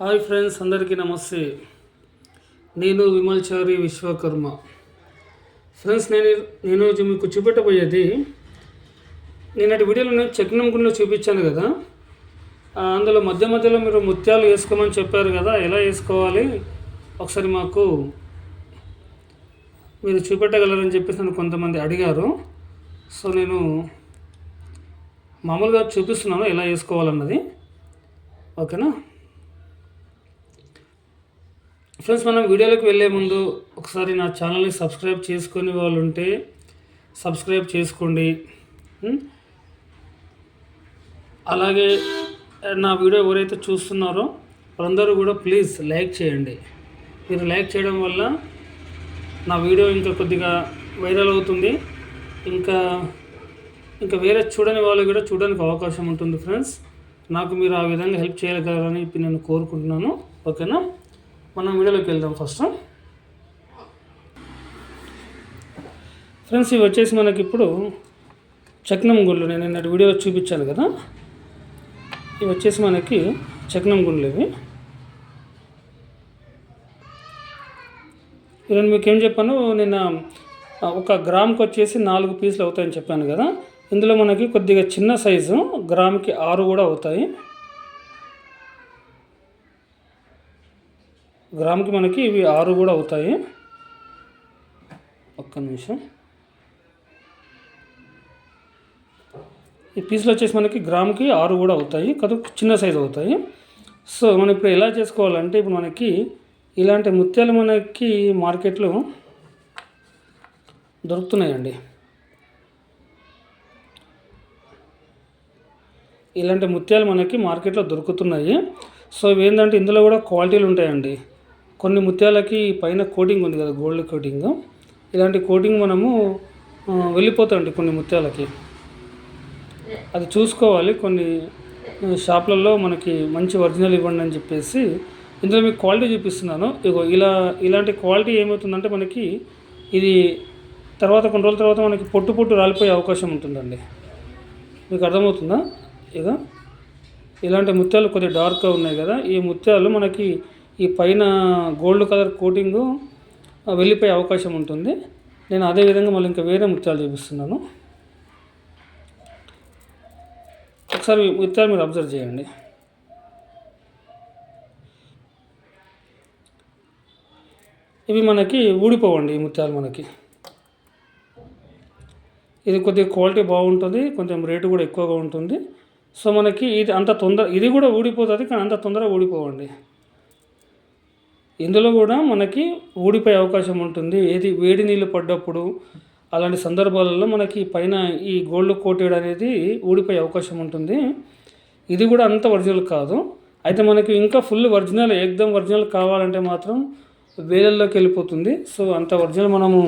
Hi friends అందరికీ నమస్తే. నేను విమల్చారి విశ్వకర్మ. ఫ్రెండ్స్ నేను నేను మీకు చూపెట్టబోయేది నిన్నటి వీడియోలో నేను చక్నం గుండెలో చూపించాను కదా. అందులో మధ్య మధ్యలో మీరు ముత్యాలు వేసుకోమని చెప్పారు కదా ఎలా వేసుకోవాలి? ఒకసారి మాకు మీరు చూపెట్టగలరని చెప్పేసి నన్ను కొంతమంది అడిగారు. సో నేను మామూలుగా చూపిస్తున్నాను ఎలా వేసుకోవాలన్నది. ఓకేనా? ఫ్రెండ్స్ మనం వీడియోలోకి వెళ్ళే ముందు ఒకసారి నా ఛానల్ని సబ్స్క్రైబ్ చేసుకునే వాళ్ళు ఉంటే సబ్స్క్రైబ్ చేసుకోండి. అలాగే నా వీడియో ఎవరైతే చూస్తున్నారో వాళ్ళందరూ కూడా ప్లీజ్ లైక్ చేయండి. మీరు లైక్ చేయడం వల్ల నా వీడియో ఇంకా కొద్దిగా వైరల్ అవుతుంది. ఇంకా ఇంకా వేరే చూడని వాళ్ళు కూడా చూడడానికి అవకాశం ఉంటుంది ఫ్రెండ్స్. నాకు మీరు ఆ విధంగా హెల్ప్ చేయగలరని నేను కోరుకుంటున్నాను. ఓకేనా? మనం వీడియోలోకి వెళ్దాం ఫస్ట్ ఫ్రెండ్స్ ఇవి వచ్చేసి మనకి ఇప్పుడు చక్నం గుండ్లు నేను నిన్నటి వీడియోలో చూపించాను కదా. ఇవి వచ్చేసి మనకి చక్నం గుండ్లు ఇవి. నేను మీకు ఏం చెప్పాను? నిన్న ఒక గ్రామ్కి వచ్చేసి నాలుగు పీసులు అవుతాయని చెప్పాను కదా. ఇందులో మనకి కొద్దిగా చిన్న సైజు గ్రామ్కి ఆరు కూడా అవుతాయి. గ్రాముకి మనకి ఇవి ఆరు కూడా అవుతాయి. ఒక్క నిమిషం. ఈ పీసులు వచ్చేసి మనకి గ్రామ్కి ఆరు కూడా అవుతాయి కదా చిన్న సైజు అవుతాయి. సో మనం ఇప్పుడు ఎలా చేసుకోవాలంటే ఇప్పుడు మనకి ఇలాంటి ముత్యాలు మనకి మార్కెట్లో దొరుకుతున్నాయండి. ఇలాంటి ముత్యాలు మనకి మార్కెట్లో దొరుకుతున్నాయి. సో ఇవి ఏంటంటే ఇందులో కూడా క్వాలిటీలు ఉంటాయండి. కొన్ని ముత్యాలకి పైన కోటింగ్ ఉంది కదా గోల్డ్ కోటింగ్. ఇలాంటి కోటింగ్ మనము వెళ్ళిపోతామండి కొన్ని ముత్యాలకి. అది చూసుకోవాలి కొన్ని షాప్లలో మనకి మంచి ఒరిజినల్ ఇవ్వండి అని చెప్పేసి. ఇందులో మీకు క్వాలిటీ చూపిస్తున్నాను. ఇగో ఇలా ఇలాంటి క్వాలిటీ ఏమవుతుందంటే మనకి ఇది తర్వాత కొన్ని రోజుల తర్వాత మనకి పొట్టు పొట్టు రాలిపోయే అవకాశం ఉంటుందండి. మీకు అర్థమవుతుందా? ఇక ఇలాంటి ముత్యాలు కొద్దిగా డార్క్గా ఉన్నాయి కదా ఈ ముత్యాలు మనకి ఈ పైన గోల్డ్ కలర్ కోటింగు వెళ్ళిపోయే అవకాశం ఉంటుంది. నేను అదే విధంగా మళ్ళీ ఇంకా వేరే ముత్యాలు చూపిస్తున్నాను. ఒకసారి ముత్యాలు మీరు అబ్జర్వ్ చేయండి. ఇవి మనకి ఊడిపోవండి ఈ ముత్యాలు మనకి. ఇది కొద్దిగా క్వాలిటీ బాగుంటుంది కొంచెం రేటు కూడా ఎక్కువగా ఉంటుంది. సో మనకి ఇది అంత తొందర ఇది కూడా ఊడిపోతుంది కానీ అంత తొందరగా ఊడిపోవండి. ఇందులో కూడా మనకి ఊడిపోయే అవకాశం ఉంటుంది. ఏది వేడి నీళ్ళు పడ్డప్పుడు అలాంటి సందర్భాలలో మనకి పైన ఈ గోల్డ్ కోటెడ్ అనేది ఊడిపోయే అవకాశం ఉంటుంది. ఇది కూడా అంత ఒరిజినల్ కాదు. అయితే మనకి ఇంకా ఫుల్ ఒరిజినల్ ఏకదం ఒరిజినల్ కావాలంటే మాత్రం వేలల్లోకి వెళ్ళిపోతుంది. సో అంత ఒరిజినల్ మనము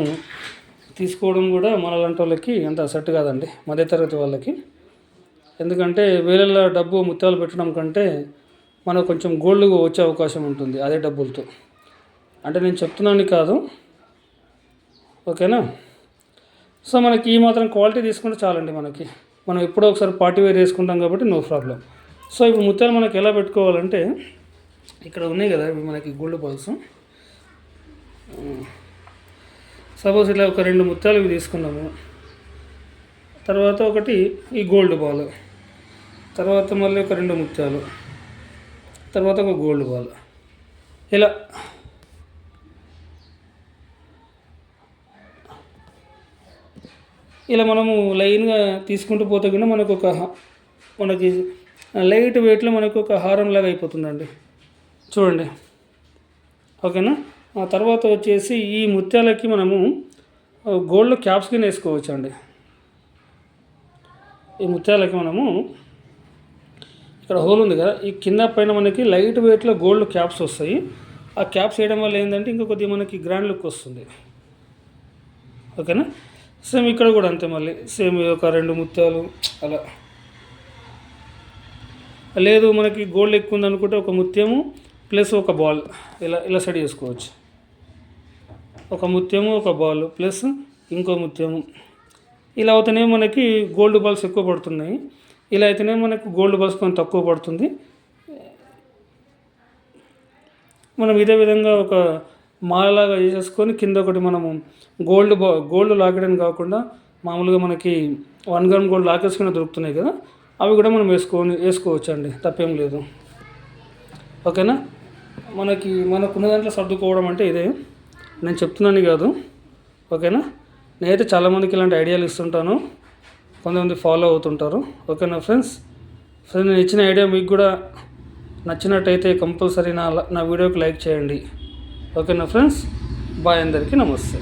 తీసుకోవడం కూడా మన లాంటి వాళ్ళకి అంత సెట్ కాదండి. మధ్యతరగతి వాళ్ళకి. ఎందుకంటే వేలల్లో డబ్బు ముత్యాలు పెట్టడం కంటే మనకు కొంచెం గోల్డ్ వచ్చే అవకాశం ఉంటుంది అదే డబ్బులతో. అంటే నేను చెప్తున్నాను కాదు. ఓకేనా? సో మనకి ఈ మాత్రం క్వాలిటీ తీసుకుంటే చాలండి మనకి. మనం ఎప్పుడో ఒకసారి పార్టీ వేర్ వేసుకుంటాం కాబట్టి నో ప్రాబ్లం సో ఇప్పుడు ముత్యాలు మనకి ఎలా పెట్టుకోవాలంటే ఇక్కడ ఉన్నాయి కదా ఇవి మనకి గోల్డ్ బాల్స్ సపోజ్ ఇట్లా ఒక రెండు ముత్యాలు ఇవి తీసుకున్నాము. తర్వాత ఒకటి ఈ గోల్డ్ బాల్ తర్వాత మళ్ళీ ఒక రెండు ముత్యాలు. తర్వాత ఒక గోల్డ్ బాల్. ఇలా. ఇలా మనము లైన్గా తీసుకుంటూ పోతే కూడా మనకు ఒక హ- మనకి లైట్ వెయిట్లో మనకు ఒక హారం లాగా అయిపోతుందండి. చూడండి. ఓకేనా? ఆ తర్వాత వచ్చేసి ఈ ముత్యాలకి మనము గోల్డ్ క్యాప్స్ కింద వేసుకోవచ్చు అండి ఈ ముత్యాలకి మనము ఇక్కడ హోల్ ఉంది కదా ఈ కింద పైన మనకి లైట్ వెయిట్లో గోల్డ్ క్యాప్స్ వస్తాయి. ఆ క్యాప్స్ వేయడం వల్ల ఏంటంటే ఇంకా కొద్దిగా మనకి గ్రాండ్ లుక్ వస్తుంది. ఓకేనా సేమ్ ఇక్కడ కూడా అంతే మళ్ళీ. సేమ్ ఒక రెండు ముత్యాలు అలా. లేదు మనకి గోల్డ్ ఎక్కువ ఉందనుకుంటే ఒక ముత్యము ప్లస్ ఒక బాల్ ఇలా ఇలా సెట్ చేసుకోవచ్చు. ఒక ముత్యము ఒక బాల్ ప్లస్ ఇంకో ముత్యము. ఇలా అవుతూనే మనకి గోల్డ్ బాల్స్ ఎక్కువ పడుతున్నాయి. ఇలా అయితేనే మనకు గోల్డ్ బాల్స్ కొంచెం తక్కువ పడుతుంది. మనం ఇదే విధంగా ఒక మాలలాగా చేసేసుకొని కింద ఒకటి మనము గోల్డ్ బా గోల్డ్ లాకెట్ కాకుండా మామూలుగా మనకి వన్ గ్రామ్ గోల్డ్ లాకెట్స్ కూడా దొరుకుతున్నాయి కదా అవి కూడా మనం వేసుకొని వేసుకోవచ్చు అండి తప్పేం లేదు. ఓకేనా? మనకి మనకున్న దాంట్లో సర్దుకోవడం అంటే ఇదే. నేను చెప్తున్నాను కాదు. ఓకేనా? నేనైతే చాలామందికి ఇలాంటి ఐడియాలు ఇస్తుంటాను. కొంతమంది ఫాలో అవుతుంటారు. ఓకేనా ఫ్రెండ్స్ ఫ్రెండ్స్ నేను ఇచ్చిన ఐడియా మీకు కూడా నచ్చినట్టయితే కంపల్సరీ నా నా వీడియోకి లైక్ చేయండి. ఓకేనా ఫ్రెండ్స్ బాయ్ అందరికీ నమస్తే.